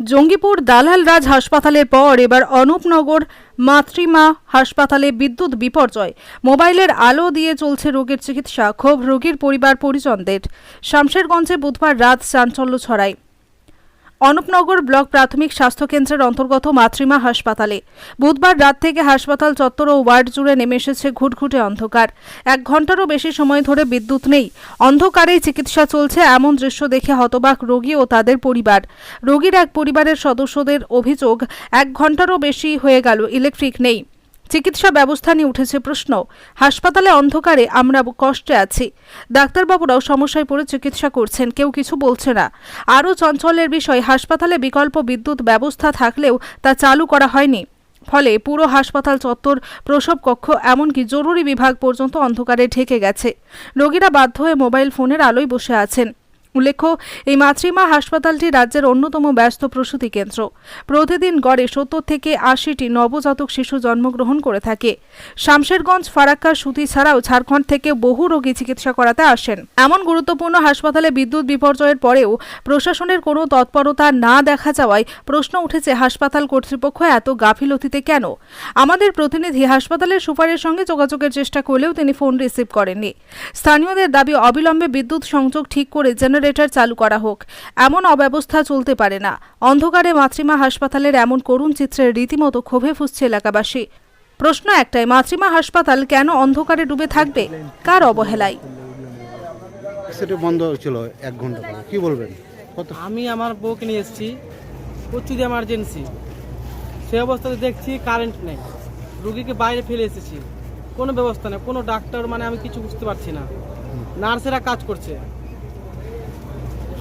জঙ্গিপুর দালাল রাজ হাসপাতালের পর এবার অনুপনগর মাতৃমা হাসপাতালে বিদ্যুৎ বিপর্যয়। মোবাইলের আলো দিয়ে চলছে রোগীর চিকিৎসা, ক্ষোভ রোগীর পরিবার পরিজনদের শামশেরগঞ্জে বুধবার রাত চাঞ্চল্য ছড়ায়। অনুপনগর ব্লক প্রাথমিক স্বাস্থ্যকেন্দ্রের অন্তর্গত মাতৃমা হাসপাতালে। বুধবার রাত থেকে হাসপাতাল চত্বর ও ওয়ার্ড জুড়ে নেমে এসেছে ঘুটঘুটে অন্ধকার। এক ঘন্টারও বেশি সময় ধরে বিদ্যুৎ নেই। অন্ধকারেই চিকিৎসা চলছে এমন দৃশ্য দেখে হতবাক রোগী ও তাদের পরিবার। রোগীর এক পরিবারের সদস্যদের অভিযোগ, এক ঘন্টারও বেশি হয়ে গেল ইলেকট্রিক নেই। চিকিৎসা ব্যবস্থা নিয়ে উঠেছে প্রশ্ন। হাসপাতালে অন্ধকারে আমরা কষ্টে আছি। ডাক্তারবাবুরাও সমস্যায় পড়ে চিকিৎসা করছেন, কেউ কিছু বলছে না। আরও চঞ্চলের বিষয়, হাসপাতালে বিকল্প বিদ্যুৎ ব্যবস্থা থাকলেও তা চালু করা হয়নি। ফলে পুরো হাসপাতাল চত্বর, প্রসব কক্ষ, এমনকি জরুরি বিভাগ পর্যন্ত অন্ধকারে ঢেকে গেছে। রোগীরা বাধ্য হয়ে মোবাইল ফোনের আলোয় বসে আছেন। উল্লেখ্য, এই মাতৃমা হাসপাতালটি রাজ্যের অন্যতম ব্যস্ত প্রসূতি কেন্দ্র। প্রতিদিন গড়ে সত্তর থেকে আশিটি নবজাতক শিশু জন্মগ্রহণ করে থাকে। শামশেরগঞ্জ, ফারাক্কা, সুতি ছাড়াও ঝাড়খণ্ড থেকে বহু রোগী চিকিৎসা করাতে আসেন। এমন গুরুত্বপূর্ণ হাসপাতালে বিদ্যুৎ বিপর্যয়ের পরেও প্রশাসনের কোনো তৎপরতা না দেখা যাওয়ায় প্রশ্ন উঠেছে, হাসপাতাল কর্তৃপক্ষ এত গাফিলতিতে কেন? আমাদের প্রতিনিধি হাসপাতালের সুপারের সঙ্গে যোগাযোগের চেষ্টা করলেও তিনি ফোন রিসিভ করেননি। স্থানীয়দের দাবি, অবিলম্বে বিদ্যুৎ সংযোগ ঠিক করে জেনারেটর চালু করা হোক। এমন অব্যবস্থা চলতে পারে না। অন্ধকারে মাতৃমা হাসপাতালের এমন করুণ চিত্রের রীতিমতো ক্ষোভে ফুসছে এলাকাবাসী। প্রশ্ন একটাই মাতৃমা হাসপাতাল কেন অন্ধকারে ডুবে থাকবে? কার অবহেলায়? সেটা বন্ধ ছিল এক ঘণ্টা কি বলবেন? আমি আমার বউকে নিয়ে এসেছি। প্রচুর এমার্জেন্সি সে অবস্থাতে দেখছি কারেন্ট নেই। রুগীকে বাইরে ফেলে এসেছি। কোনো ব্যবস্থা নেই। কোনো ডাক্তার মানে আমি কিছু বুঝতে পারছি না। নার্সেরা কাজ করছে।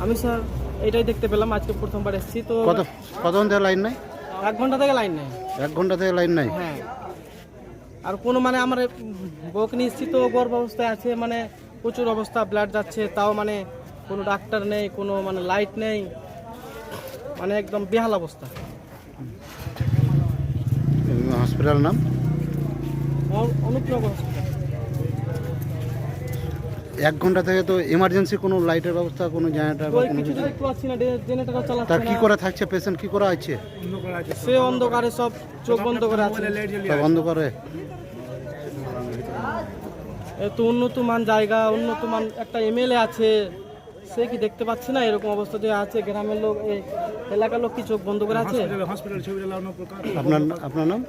আমি স্যার এটাই দেখতে পেলাম আজকে প্রথমবার এসেছি তো কত কতক্ষণ থেকে লাইন নাই? এক ঘণ্টা থেকে লাইন নেই। এক ঘণ্টা থেকে লাইন নাই? হ্যাঁ। আর কোনো মানে আমার বউকে নিয়ে এসেছি তো গর্ভ অবস্থায় আছে মানে প্রচুর অবস্থা ব্লাড যাচ্ছে তাও মানে কোনো ডাক্তার নেই কোনো মানে লাইট নেই মানে একদম বেহাল অবস্থা। হসপিটাল নাম? অ- অনুপ্রগ হসপিটাল এক ঘণ্টা থেকে তো এমার্জেন্সি কোনো লাইটের ব্যবস্থা কোনো জেনারেটার বা কোনো কিছু কিছু। দেখতে পাচ্ছি না জেনারেটর তার কি করে থাকছে? পেশেন্ট কি করা আছে? সে অন্ধকারে সব চোখ বন্ধ করে আছে। তা বন্ধ করে। এত উন্নত মান জায়গা উন্নত মান একটা এমএলএ আছে। সে কি দেখতে পাচ্ছে না এরকম অবস্থা যে আছে? গ্রামের লোক এই এলাকার লোক কি চোখ বন্ধ করে আছে? আপনার আপনার নাম?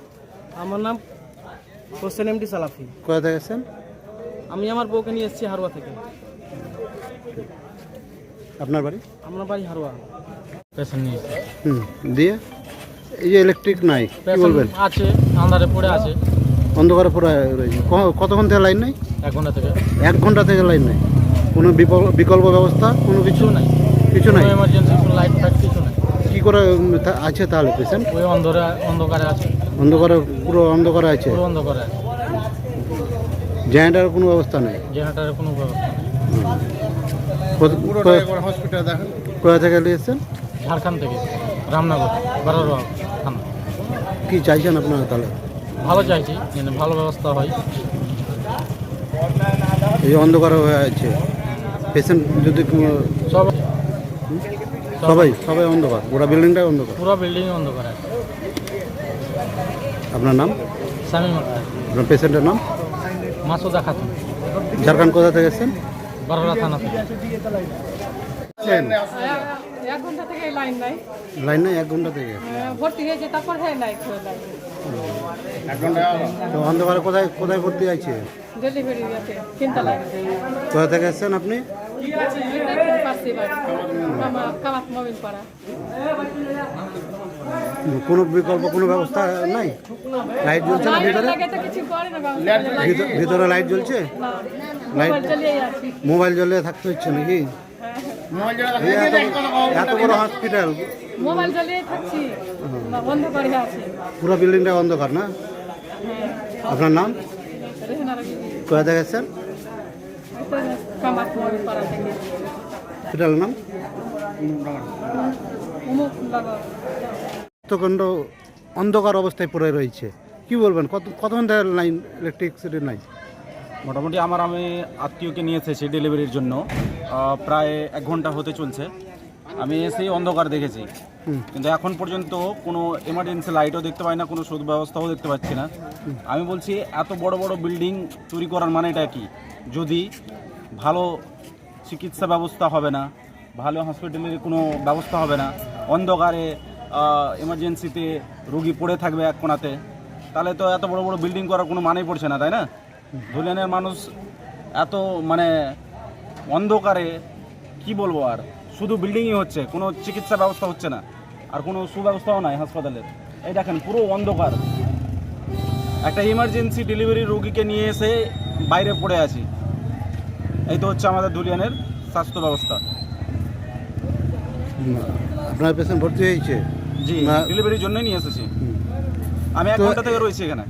আমার নাম হোসেন এমডি সালাফি। কোথা থেকে আমি আমার বউকে নিয়ে এসেছি হারোয়া থেকে। আপনার বাড়ি? আমার বাড়ি হারোয়া। পেশেন্ট নিয়ে হুম দিয়ে? এই যে ইলেকট্রিক নাই কি বলবেন? আছে আন্ধারে পড়ে আছে। অন্ধকারে পড়ে রয়েছে। ক- কতক্ষণ থেকে লাইন নাই? এক ঘণ্টা থেকে। এক ঘণ্টা থেকে লাইন নাই। কোনো বিকল্প ব্যবস্থা কোনো কিছু? নাই। কিছু নাই? এমার্জেন্সি কোনো লাইট ফাইট কিছু নাই। কি করে তা- আছে তাহলে পেশেন্ট ওই অন্ধকারে অন্ধকারে আছে। অন্ধকারে পুরো অন্ধকারে আছে? পুরো অন্ধকারে আছে। জেনারেটার কোনো ব্যবস্থা নেই? জেনারেটারের কোনো ব্যবস্থা নেই। কোথা- থেকে নিয়েছেন? ঝাড়খণ্ড থেকে রামনগর বারোয়া থানা। কি চাইছেন আপনারা তাহলে? ভালো চাইছি মানে ভালো ব্যবস্থা হয়। এই অন্ধকারে হয়ে আছে। পেশেন্ট যদি সব সবাই সবাই অন্ধকার গোটা বিল্ডিংটাই অন্ধকার। পুরো বিল্ডিং অন্ধকার আছে। আপনার নাম? স্বামী আপনার পেশেন্টের নাম? মাসুদা খাতুন। ঝাড়খণ্ড কোথা থেকে এসেছেন? থানা থেকে। এক ঘণ্টা থেকে লাইন নাই। লাইন নাই এক ঘণ্টা থেকে? ভর্তি হয়েছে তারপর হ্যাঁ নাই তো অন্ধকারে কোথায় কোথায় ভর্তি আছে ডেলিভারি আছে চিন্তা লাগে কোথা থেকে এসেছেন আপনি? পারছি বাড়ি কামাত মোবিল পাড়া কোনো বিকল্প কোনো ব্যবস্থা নাই? লাইট জ্বলছে না ভিতরে। ভিতরে- ভিতরে লাইট জ্বলছে? লাইট মোবাইল জ্বলে থাকতে হচ্ছে নাকি? এত এত বড় হসপিটাল মোবাইল থাকছি পুরো বিল্ডিংটা অন্ধকার না? আপনার নাম? কোথা থেকে এসেছেন? কামাত মোবিল পাড়া থেকে। হসপিটালের নাম? উমুক অন্ধকার অবস্থায় পড়ে রয়েছে। কি বলবেন? কত কতক্ষণ থেকে লাইন ইলেকট্রিসিটি নাই? মোটামুটি আমার আমি আত্মীয়কে নিয়ে এসেছি ডেলিভারির জন্য। প্রায় এক ঘণ্টা হতে চলছে। আমি এসেই অন্ধকার দেখেছি। কিন্তু এখন পর্যন্ত কোনো এমার্জেন্সি লাইটও দেখতে পাই না কোনো সুদ ব্যবস্থাও দেখতে পাচ্ছি না। আমি বলছি এত বড় বড় বিল্ডিং তৈরি করার মানেটা কি? যদি ভালো চিকিৎসা ব্যবস্থা হবে না, ভালো হসপিটালের কোনো ব্যবস্থা হবে না, অন্ধকারে এমার্জেন্সিতে রুগী পড়ে থাকবে এক কোণাতে, তাহলে তো এত বড় বড় বিল্ডিং করার কোনো মানেই পড়ছে না, তাই না? ধুলিয়ানের মানুষ এত মানে অন্ধকারে, কি বলব আর? শুধু বিল্ডিংই হচ্ছে, কোনো চিকিৎসা ব্যবস্থা হচ্ছে না, আর কোনো সুব্যবস্থাও নাই হাসপাতালের এই দেখেন, পুরো অন্ধকার। একটা ইমার্জেন্সি ডেলিভারি রোগীকে নিয়ে এসে বাইরে পড়ে আছি। এই তো হচ্ছে আমাদের দুলিয়ানের স্বাস্থ্য ব্যবস্থা। আপনার পেশেন্ট ভর্তি হয়েছে? জি ডেলিভারির জন্যই নিয়ে এসেছি। আমি এক ঘণ্টা থেকে রয়েছি এখানে।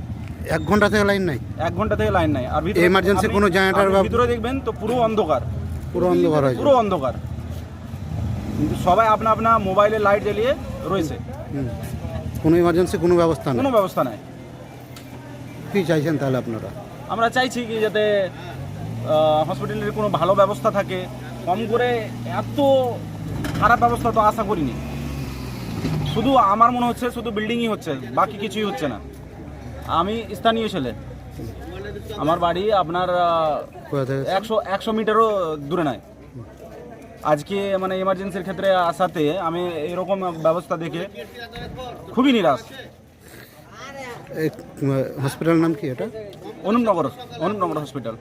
এক ঘণ্টা থেকে লাইন নাই? এক ঘণ্টা থেকে লাইন নাই। আর ভিতরে Emergency কোনো আপনি বা- ভিতরে দেখবেন তো পুরো অন্ধকার। পুরো অন্ধকার হয়েছে পুরো অন্ধকার। কিন্তু সবাই আপনা আপনা মোবাইলে লাইট জ্বালিয়ে রয়েছে। কোনো ইমার্জেন্সি কোনো ব্যবস্থা নেই? কোনো ব্যবস্থা নাই। কী চাইছেন তাহলে আপনারা? আমরা চাইছি কি যাতে হসপিটালের কোনো ভালো ব্যবস্থা থাকে কম করে এত খারাপ ব্যবস্থা তো আশা করিনি। শুধু আমার মনে হচ্ছে শুধু বিল্ডিংই হচ্ছে বাকি কিছুই হচ্ছে না। আমি স্থানীয় ছেলে। আমার বাড়ি আপনার একশো একশো মিটারও দূরে নয়। আজকে মানে এমার্জেন্সির ক্ষেত্রে আসাতে আমি এরকম ব্যবস্থা দেখে খুবই নিরাশ। হসপিটাল নাম কি এটা? অনুপনগর অনুপনগর হসপিটাল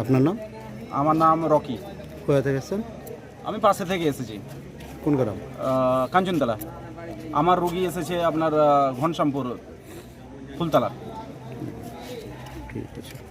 আপনার নাম? আমার নাম রকি। কোথা থেকে এসেছেন? আমি পাশে থেকে এসেছি। কোন গ্রাম? কাঞ্চনতলা। আমার রুগী এসেছে আপনার ঘনশ্যামপুর ফুলতলা। ঠিক আছে।